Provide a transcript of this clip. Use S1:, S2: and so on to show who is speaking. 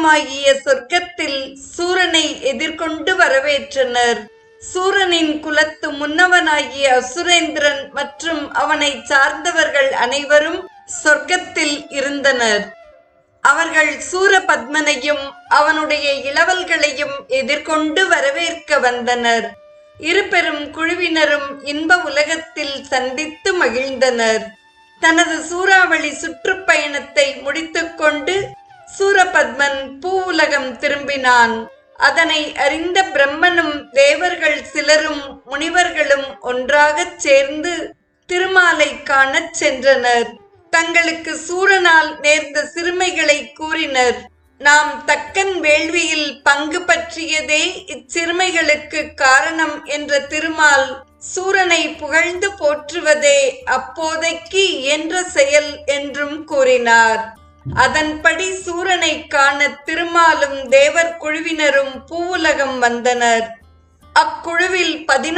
S1: உலகமாகிய சொர்க்கத்தில் சூரனை எதிர்கொண்டு வரவேற்றனர். சூரனின் குலத்து முன்னவனாகிய அசுரேந்திரன் மற்றும் அவனை சார்ந்தவர்கள் அனைவரும் சொர்க்கத்தில் இருந்தனர். அவர்கள் சூரபத்மனையும் அவனுடைய இளவல்களையும் எதிர்கொண்டு வரவேற்க வந்தனர். இருபெரும் குழுவினரும் இன்ப உலகத்தில் சந்தித்து மகிழ்ந்தனர். தனது சூறாவளி சுற்றுப்பயணத்தை முடித்துக்கொண்டு சூரபத்மன் பூவுலகம் திரும்பினான். அதனை அறிந்த பிரம்மனும் தேவர்கள் சிலரும் முனிவர்களும் ஒன்றாகச் சேர்ந்து திருமாலை காணச் சென்றனர். தங்களுக்கு சூரனால் நேர்ந்த சிறுமைகளை கூறினர். நாம் தக்கன் வேள்வியில் பங்கு பற்றியதே இச்சிறுமைகளுக்கு காரணம் என்ற திருமால் சூரனை புகழ்ந்து போற்றுவதே அப்போதைக்கு என்ற செயல் என்றும் கூறினார். அதன்படி சூரனை காண திருமாலும் தேவர் குழுவினரும் பூவுலகம் வந்தனர். அக்குழுவில் பதின